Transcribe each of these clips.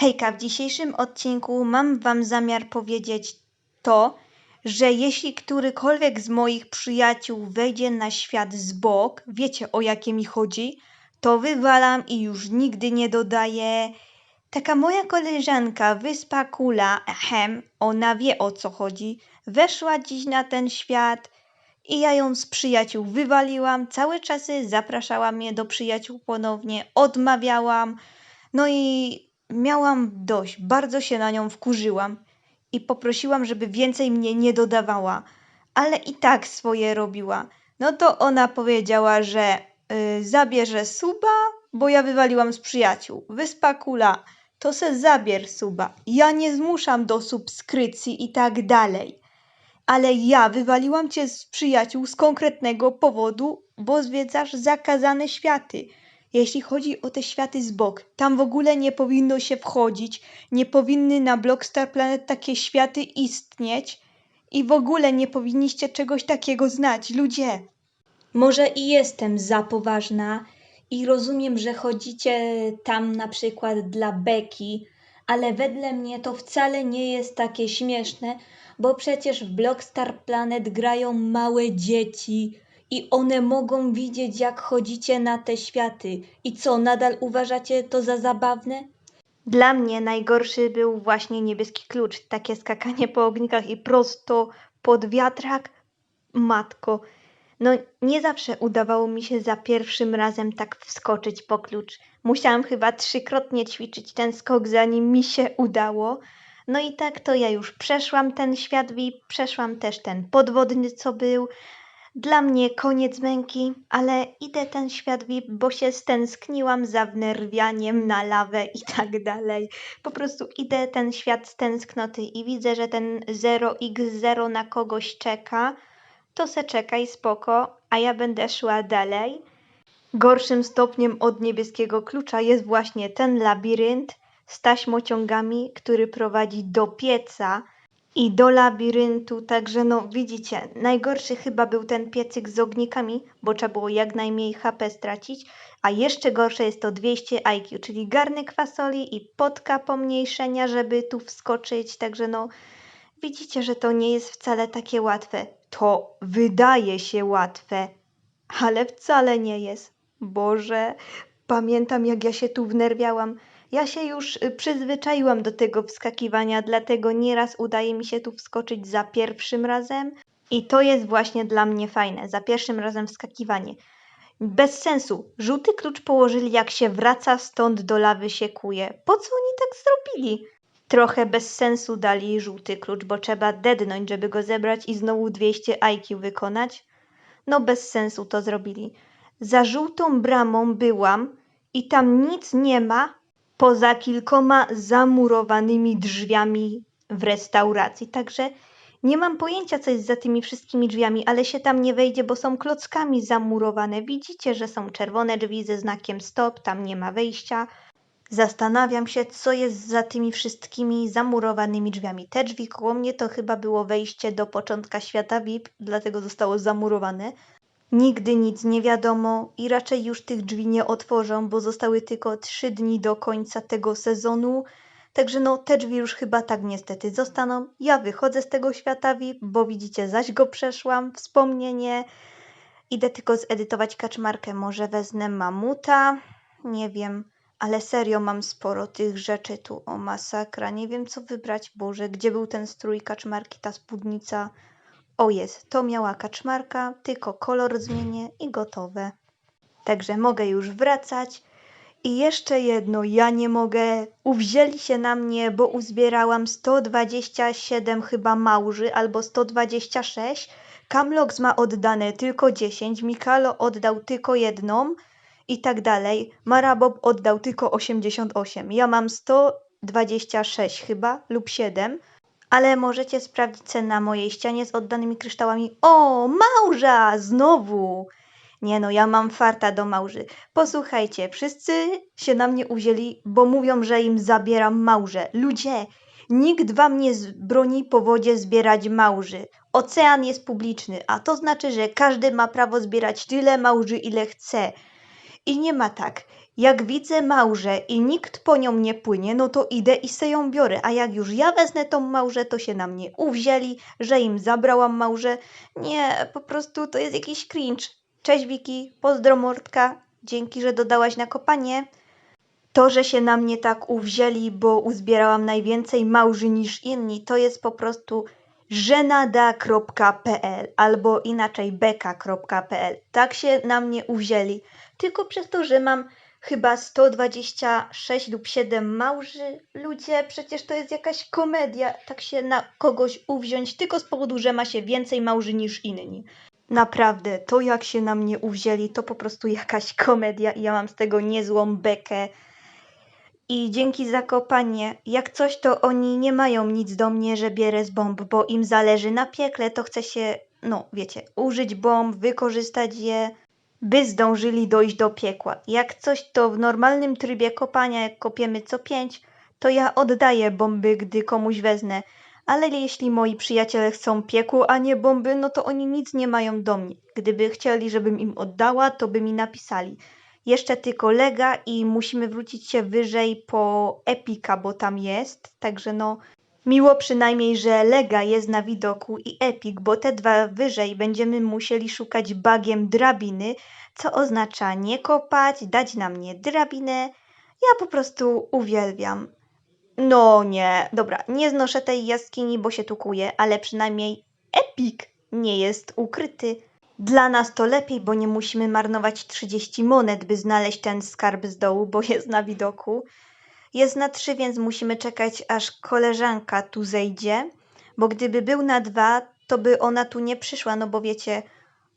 Hejka, w dzisiejszym odcinku mam Wam zamiar powiedzieć to, że jeśli którykolwiek z moich przyjaciół wejdzie na świat z bok, wiecie o jakie mi chodzi, to wywalam i już nigdy nie dodaję. Taka moja koleżanka, Wyspa Kula, ehem, ona wie o co chodzi, weszła dziś na ten świat i ja ją z przyjaciół wywaliłam, całe czasy zapraszała mnie do przyjaciół ponownie, odmawiałam, no i miałam dość, bardzo się na nią wkurzyłam i poprosiłam, żeby więcej mnie nie dodawała, ale i tak swoje robiła. No to ona powiedziała, że y, zabierze suba, bo ja wywaliłam z przyjaciół. Wyspa Kula, to se zabier suba. Ja nie zmuszam do subskrypcji i tak dalej. Ale ja wywaliłam cię z przyjaciół z konkretnego powodu, bo zwiedzasz zakazane światy. Jeśli chodzi o te światy z bok, tam w ogóle nie powinno się wchodzić, nie powinny na Blockstar Planet takie światy istnieć i w ogóle nie powinniście czegoś takiego znać, ludzie. Może i jestem za poważna i rozumiem, że chodzicie tam na przykład dla beki, ale wedle mnie to wcale nie jest takie śmieszne, bo przecież w Blockstar Planet grają małe dzieci i one mogą widzieć, jak chodzicie na te światy. I co, nadal uważacie to za zabawne? Dla mnie najgorszy był właśnie niebieski klucz. Takie skakanie po ognikach i prosto pod wiatrak. Matko. No, nie zawsze udawało mi się za pierwszym razem tak wskoczyć po klucz. Musiałam chyba trzykrotnie ćwiczyć ten skok, zanim mi się udało. No i tak to ja już przeszłam ten świat VIP, przeszłam też ten podwodny, co był. Dla mnie koniec męki, ale idę ten świat VIP, bo się stęskniłam za wnerwianiem na lawę i tak dalej. Po prostu idę ten świat z tęsknoty i widzę, że ten 0x0 na kogoś czeka. To se czekaj, spoko, a ja będę szła dalej. Gorszym stopniem od niebieskiego klucza jest właśnie ten labirynt z taśmociągami, który prowadzi do pieca i do labiryntu, także no widzicie, najgorszy chyba był ten piecyk z ognikami, bo trzeba było jak najmniej HP stracić, a jeszcze gorsze jest to 200 IQ, czyli garnek fasoli i potka pomniejszenia, żeby tu wskoczyć, także no widzicie, że to nie jest wcale takie łatwe. To wydaje się łatwe, ale wcale nie jest. Boże, pamiętam jak ja się tu wnerwiałam. Ja się już y, przyzwyczaiłam do tego wskakiwania, dlatego nieraz udaje mi się tu wskoczyć za pierwszym razem. I to jest właśnie dla mnie fajne, za pierwszym razem wskakiwanie. Bez sensu. Żółty klucz położyli, jak się wraca stąd do lawy się kuje. Po co oni tak zrobili? Trochę bez sensu dali żółty klucz, bo trzeba dednąć, żeby go zebrać i znowu 200 IQ wykonać. No bez sensu to zrobili. Za żółtą bramą byłam i tam nic nie ma, poza kilkoma zamurowanymi drzwiami w restauracji. Także nie mam pojęcia, co jest za tymi wszystkimi drzwiami, ale się tam nie wejdzie, bo są klockami zamurowane. Widzicie, że są czerwone drzwi ze znakiem stop, tam nie ma wejścia. Zastanawiam się, co jest za tymi wszystkimi zamurowanymi drzwiami. Te drzwi koło mnie to chyba było wejście do początka świata VIP, dlatego zostało zamurowane. Nigdy nic nie wiadomo i raczej już tych drzwi nie otworzą, bo zostały tylko trzy dni do końca tego sezonu. Także no, te drzwi już chyba tak niestety zostaną. Ja wychodzę z tego świata VIP, bo widzicie, zaś go przeszłam. Wspomnienie. Idę tylko zedytować kaczmarkę. Może wezmę mamuta. Nie wiem, ale serio mam sporo tych rzeczy tu. O masakra. Nie wiem co wybrać. Boże, gdzie był ten strój kaczmarki, ta spódnica? O jest, to miała kaczmarka, tylko kolor zmienię i gotowe. Także mogę już wracać. I jeszcze jedno, ja nie mogę. Uwzięli się na mnie, bo uzbierałam 127 chyba małży albo 126. Kamlox ma oddane tylko 10, Mikalo oddał tylko jedną i tak dalej. Marabob oddał tylko 88. Ja mam 126 chyba lub 7 ale możecie sprawdzić cenę na mojej ścianie z oddanymi kryształami. O, małża! Znowu! Nie no, ja mam farta do małży. Posłuchajcie, wszyscy się na mnie uwzięli, bo mówią, że im zabieram małże. Ludzie, nikt wam nie broni po wodzie zbierać małży. Ocean jest publiczny, a to znaczy, że każdy ma prawo zbierać tyle małży, ile chce. I nie ma tak. Jak widzę małżę i nikt po nią nie płynie, no to idę i se ją biorę. A jak już ja wezmę tą małżę, to się na mnie uwzięli, że im zabrałam małżę. Nie, po prostu to jest jakiś cringe. Cześć Wiki, pozdro Mordka, dzięki, że dodałaś na kopanie. To, że się na mnie tak uwzięli, bo uzbierałam najwięcej małży niż inni, to jest po prostu żenada.pl albo inaczej beka.pl. Tak się na mnie uwzięli. Tylko przez to, że mam chyba 126 lub 7 małży. Ludzie, przecież to jest jakaś komedia, tak się na kogoś uwziąć tylko z powodu, że ma się więcej małży niż inni. Naprawdę, to jak się na mnie uwzięli, to po prostu jakaś komedia i ja mam z tego niezłą bekę. I dzięki za kopanie. Jak coś, to oni nie mają nic do mnie, że bierę z bomb, bo im zależy na piekle, to chce się, no wiecie, użyć bomb, wykorzystać je, by zdążyli dojść do piekła. Jak coś, to w normalnym trybie kopania, jak kopiemy co pięć, to ja oddaję bomby, gdy komuś wezmę. Ale jeśli moi przyjaciele chcą piekło, a nie bomby, no to oni nic nie mają do mnie. Gdyby chcieli, żebym im oddała, to by mi napisali. Jeszcze tylko Lega i musimy wrócić się wyżej po Epika, bo tam jest. Także no, miło przynajmniej, że Lega jest na widoku i Epic, bo te dwa wyżej będziemy musieli szukać bagiem drabiny, co oznacza nie kopać, dać na mnie drabinę. Ja po prostu uwielbiam. No nie, dobra, nie znoszę tej jaskini, bo się tu kuję, ale przynajmniej Epic nie jest ukryty. Dla nas to lepiej, bo nie musimy marnować 30 monet, by znaleźć ten skarb z dołu, bo jest na widoku. Jest na 3, więc musimy czekać, aż koleżanka tu zejdzie, bo gdyby był na 2, to by ona tu nie przyszła, no bo wiecie,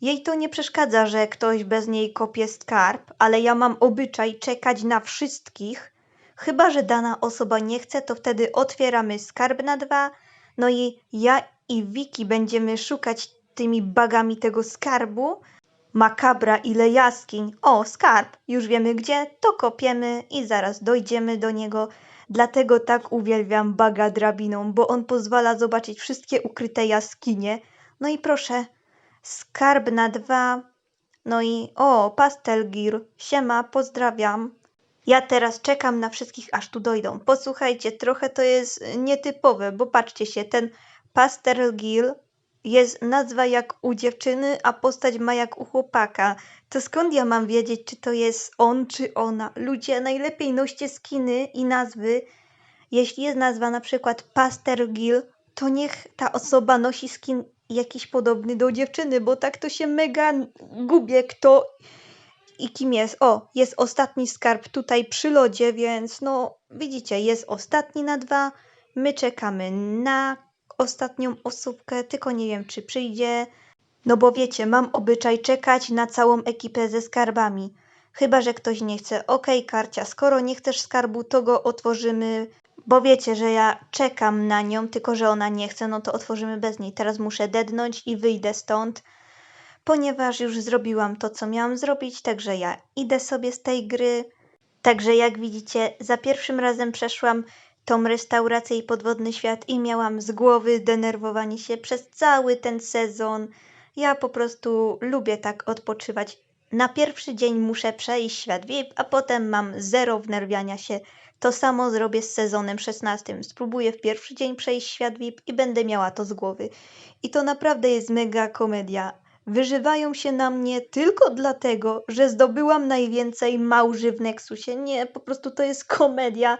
jej to nie przeszkadza, że ktoś bez niej kopie skarb, ale ja mam obyczaj czekać na wszystkich. Chyba, że dana osoba nie chce, to wtedy otwieramy skarb na 2, no i ja i Wiki będziemy szukać tymi bagami tego skarbu. Makabra, ile jaskiń. O, skarb. Już wiemy gdzie, to kopiemy i zaraz dojdziemy do niego. Dlatego tak uwielbiam baga drabiną, bo on pozwala zobaczyć wszystkie ukryte jaskinie. No i proszę, skarb na dwa. No i o, pastel gir. Siema, pozdrawiam. Ja teraz czekam na wszystkich, aż tu dojdą. Posłuchajcie, trochę to jest nietypowe, bo patrzcie się, ten Pastel Gil jest nazwa jak u dziewczyny, a postać ma jak u chłopaka. To skąd ja mam wiedzieć, czy to jest on, czy ona? Ludzie, najlepiej noście skiny i nazwy. Jeśli jest nazwa na przykład Pastel Gil, to niech ta osoba nosi skin jakiś podobny do dziewczyny, bo tak to się mega gubię, kto i kim jest. O, jest ostatni skarb tutaj przy lodzie, więc no widzicie, jest ostatni na dwa. My czekamy na ostatnią osóbkę, tylko nie wiem, czy przyjdzie. No bo wiecie, mam obyczaj czekać na całą ekipę ze skarbami. Chyba, że ktoś nie chce. Okej, karcia, skoro nie chcesz skarbu, to go otworzymy. Bo wiecie, że ja czekam na nią, tylko że ona nie chce, no to otworzymy bez niej. Teraz muszę dednąć i wyjdę stąd, ponieważ już zrobiłam to, co miałam zrobić, także ja idę sobie z tej gry. Także jak widzicie, za pierwszym razem przeszłam tą restaurację i podwodny świat i miałam z głowy denerwowanie się przez cały ten sezon. Ja po prostu lubię tak odpoczywać. Na pierwszy dzień muszę przejść świat VIP, a potem mam zero wnerwiania się. To samo zrobię z sezonem 16. Spróbuję w pierwszy dzień przejść świat VIP i będę miała to z głowy. I to naprawdę jest mega komedia. Wyżywają się na mnie tylko dlatego, że zdobyłam najwięcej małży w Nexusie. Nie, po prostu to jest komedia.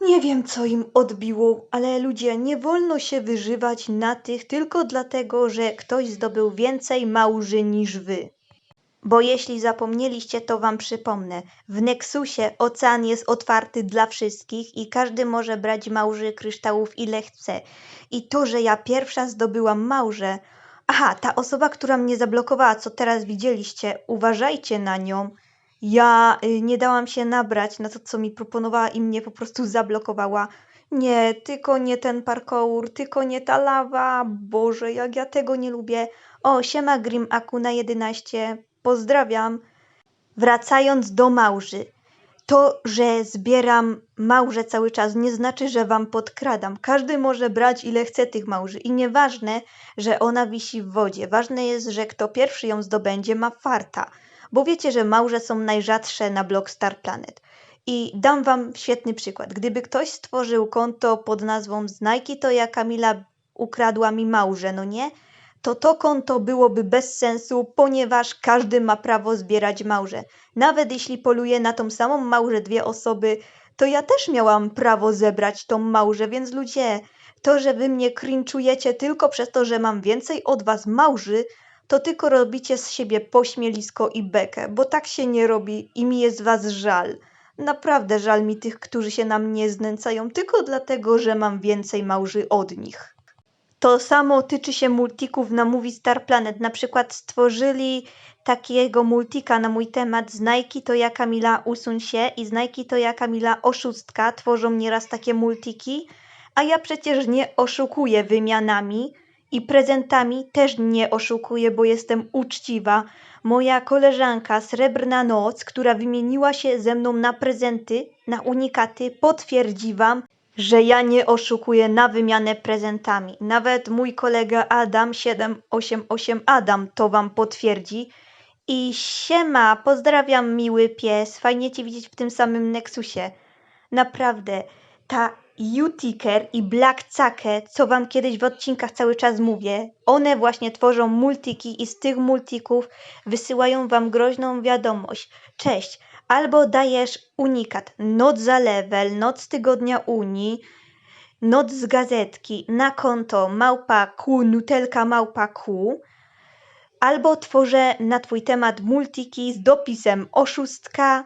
Nie wiem, co im odbiło, ale ludzie, nie wolno się wyżywać na tych tylko dlatego, że ktoś zdobył więcej małży niż wy. Bo jeśli zapomnieliście, to wam przypomnę. W Nexusie ocean jest otwarty dla wszystkich i każdy może brać małży kryształów ile chce. I to, że ja pierwsza zdobyłam małże. Aha, ta osoba, która mnie zablokowała, co teraz widzieliście, uważajcie na nią. Ja y, nie dałam się nabrać na to, co mi proponowała i mnie po prostu zablokowała. Nie, tylko nie ten parkour, tylko nie ta lawa. Boże, jak ja tego nie lubię. O, siema Grim Aku na 11. Pozdrawiam. Wracając do małży. To, że zbieram małże cały czas, nie znaczy, że wam podkradam. Każdy może brać ile chce tych małży i nieważne, że ona wisi w wodzie. Ważne jest, że kto pierwszy ją zdobędzie, ma farta bo wiecie, że małże są najrzadsze na blog Star Planet. I dam wam świetny przykład. Gdyby ktoś stworzył konto pod nazwą Znajki, to ja Kamila ukradła mi małże, no nie? To to konto byłoby bez sensu, ponieważ każdy ma prawo zbierać małże. Nawet jeśli poluje na tą samą małżę dwie osoby, to ja też miałam prawo zebrać tą małżę, więc ludzie, to, że wy mnie crinczujecie tylko przez to, że mam więcej od was małży, to tylko robicie z siebie pośmielisko i bekę, bo tak się nie robi i mi jest was żal. Naprawdę żal mi tych, którzy się na mnie znęcają tylko dlatego, że mam więcej małży od nich. To samo tyczy się multików na Movie Star Planet. Na przykład stworzyli takiego multika na mój temat Znajki to ja Kamila usuń się i Znajki to ja Kamila oszustka. Tworzą nieraz takie multiki, a ja przecież nie oszukuję wymianami i prezentami też nie oszukuję, bo jestem uczciwa. Moja koleżanka Srebrna Noc, która wymieniła się ze mną na prezenty, na unikaty, potwierdzi wam, że ja nie oszukuję na wymianę prezentami. Nawet mój kolega Adam 788 Adam to wam potwierdzi. I siema, pozdrawiam miły pies, fajnie cię widzieć w tym samym Nexusie. Naprawdę, ta Utiker i Black Cake, co wam kiedyś w odcinkach cały czas mówię, one właśnie tworzą multiki i z tych multików wysyłają wam groźną wiadomość. Cześć, albo dajesz unikat, noc za level, noc tygodnia Unii, noc z gazetki na konto małpa Q, nutelka małpa Q, albo tworzę na twój temat multiki z dopisem oszustka,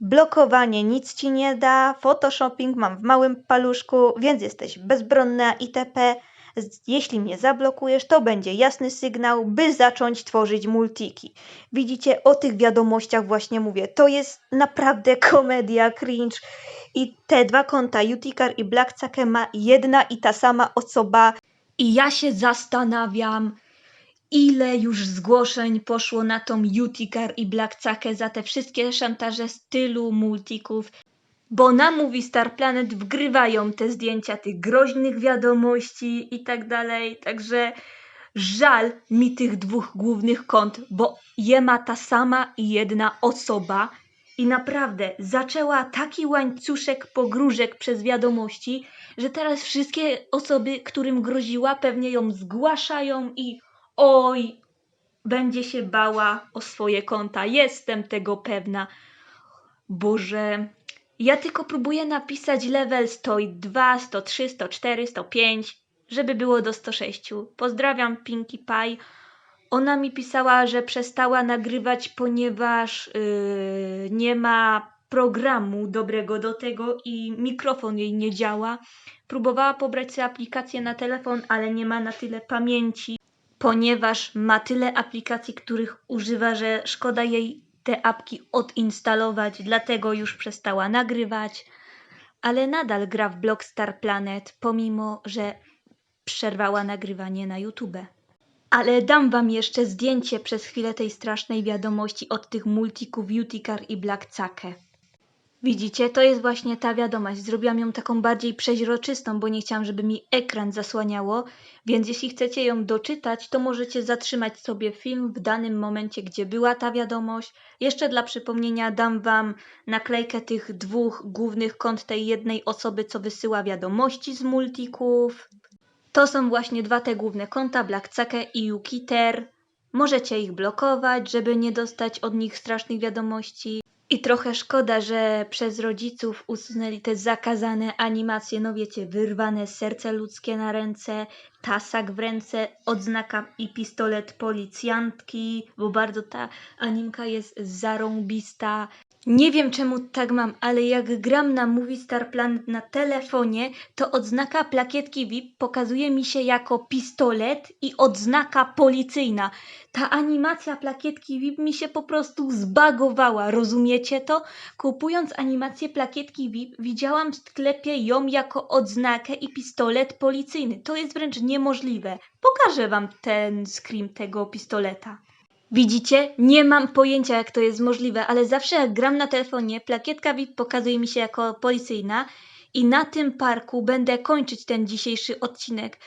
blokowanie nic ci nie da, photoshopping mam w małym paluszku, więc jesteś bezbronna itp. Jeśli mnie zablokujesz, to będzie jasny sygnał, by zacząć tworzyć multiki. Widzicie, o tych wiadomościach właśnie mówię. To jest naprawdę komedia, cringe. I te dwa konta, Utikar i Black Cake ma jedna i ta sama osoba. I ja się zastanawiam, ile już zgłoszeń poszło na tą Utikar i Black Cake za te wszystkie szantaże stylu multików. Bo na Movie Star Planet wgrywają te zdjęcia tych groźnych wiadomości i tak dalej. Także żal mi tych dwóch głównych kont, bo je ma ta sama i jedna osoba. I naprawdę zaczęła taki łańcuszek pogróżek przez wiadomości, że teraz wszystkie osoby, którym groziła, pewnie ją zgłaszają i oj, będzie się bała o swoje konta. Jestem tego pewna. Boże, ja tylko próbuję napisać level 102, 103, 104, 105, żeby było do 106. Pozdrawiam Pinkie Pie. Ona mi pisała, że przestała nagrywać, ponieważ yy, nie ma programu dobrego do tego i mikrofon jej nie działa. Próbowała pobrać sobie aplikację na telefon, ale nie ma na tyle pamięci, ponieważ ma tyle aplikacji, których używa, że szkoda jej te apki odinstalować, dlatego już przestała nagrywać, ale nadal gra w Block Star Planet, pomimo że przerwała nagrywanie na YouTube. Ale dam wam jeszcze zdjęcie przez chwilę tej strasznej wiadomości od tych multików Utikar i Black Cake. Widzicie, to jest właśnie ta wiadomość. Zrobiłam ją taką bardziej przeźroczystą, bo nie chciałam, żeby mi ekran zasłaniało, więc jeśli chcecie ją doczytać, to możecie zatrzymać sobie film w danym momencie, gdzie była ta wiadomość. Jeszcze dla przypomnienia dam wam naklejkę tych dwóch głównych kont tej jednej osoby, co wysyła wiadomości z multików. To są właśnie dwa te główne konta, Black Cake i Jukiter. Możecie ich blokować, żeby nie dostać od nich strasznych wiadomości. I trochę szkoda, że przez rodziców usunęli te zakazane animacje, no wiecie, wyrwane serce ludzkie na ręce, tasak w ręce, odznaka i pistolet policjantki, bo bardzo ta animka jest zarąbista. Nie wiem czemu tak mam, ale jak gram na Movie Star Planet na telefonie, to odznaka plakietki VIP pokazuje mi się jako pistolet i odznaka policyjna. Ta animacja plakietki VIP mi się po prostu zbagowała, rozumiecie to? Kupując animację plakietki VIP, widziałam w sklepie ją jako odznakę i pistolet policyjny. To jest wręcz niemożliwe. Pokażę wam ten screen tego pistoleta. Widzicie? Nie mam pojęcia, jak to jest możliwe, ale zawsze jak gram na telefonie, plakietka VIP pokazuje mi się jako policyjna i na tym parku będę kończyć ten dzisiejszy odcinek.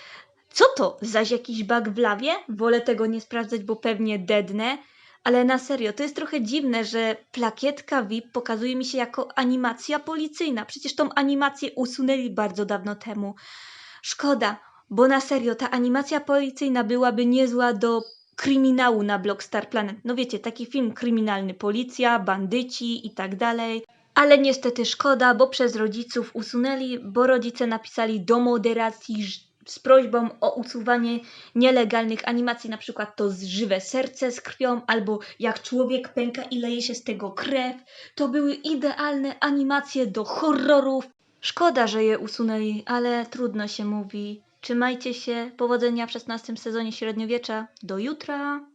Co to? Zaś jakiś bug w lawie? Wolę tego nie sprawdzać, bo pewnie dednę. Ale na serio, to jest trochę dziwne, że plakietka VIP pokazuje mi się jako animacja policyjna. Przecież tą animację usunęli bardzo dawno temu. Szkoda, bo na serio, ta animacja policyjna byłaby niezła do kryminału na Blockstar Planet. No wiecie, taki film kryminalny, policja, bandyci i tak dalej. Ale niestety szkoda, bo przez rodziców usunęli, bo rodzice napisali do moderacji z prośbą o usuwanie nielegalnych animacji, na przykład to z żywe serce z krwią, albo jak człowiek pęka i leje się z tego krew. To były idealne animacje do horrorów. Szkoda, że je usunęli, ale trudno się mówi. Trzymajcie się, powodzenia w 16 sezonie średniowiecza. Do jutra!